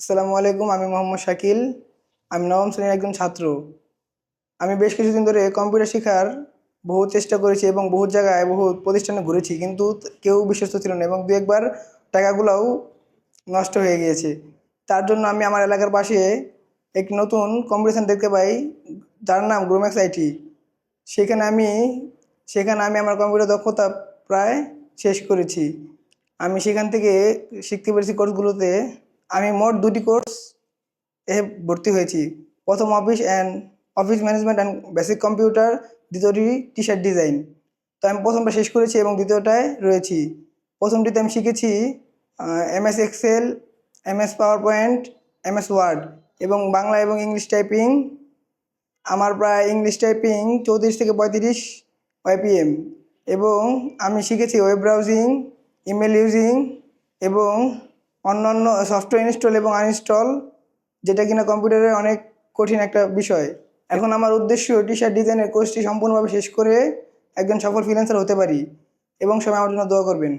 আসসালামু আলাইকুম, আমি মোহাম্মদ শাকিল। আমি নবম শ্রেণির একজন ছাত্র। আমি বেশ কিছুদিন ধরে কম্পিউটার শেখার বহু চেষ্টা করেছি এবং বহু জায়গায় বহু প্রতিষ্ঠানে ঘুরেছি, কিন্তু কেউ বিশ্বস্ত ছিল না এবং দু একবার টাকাগুলোও নষ্ট হয়ে গিয়েছে। তার জন্য আমি আমার এলাকার পাশে একটি নতুন কম্পিটিশান দেখতে পাই, যার নাম গ্রোম্যাক্স আইটি সেখানে আমি সেখানে আমি আমার কম্পিউটার দক্ষতা প্রায় শেষ করেছি। আমি সেখান থেকে শিখতে পেরেছি কোর্সগুলোতে আমি মোট দুটি কোর্স এ ভর্তি হয়েছি। প্রথম office and office management and basic computer, দ্বিতীয়টি টি শার্ট ডিজাইন। তো আমি প্রথমটা শেষ করেছি এবং দ্বিতীয়টায় রয়েছি। প্রথমটিতে আমি শিখেছি MS Excel MS Power Point MS Word এবং বাংলা এবং ইংলিশ টাইপিং। আমার প্রায় ইংলিশ টাইপিং চৌত্রিশ থেকে পঁয়ত্রিশ ওয়াইপিএম এবং আমি শিখেছি ওয়েব ব্রাউজিং, ইমেল ইউজিং এবং অন্যান্য সফটওয়্যার ইনস্টল এবং আনইনস্টল যেটা কিনা কম্পিউটারের অনেক কঠিন একটা বিষয়। এখন আমার উদ্দেশ্য টি শার্ট ডিজাইনের কোর্সটি সম্পূর্ণভাবে শেষ করে একজন সফল ফ্রিল্যান্সার হতে পারি এবং সবাই আমার জন্য দোয়া করবেন।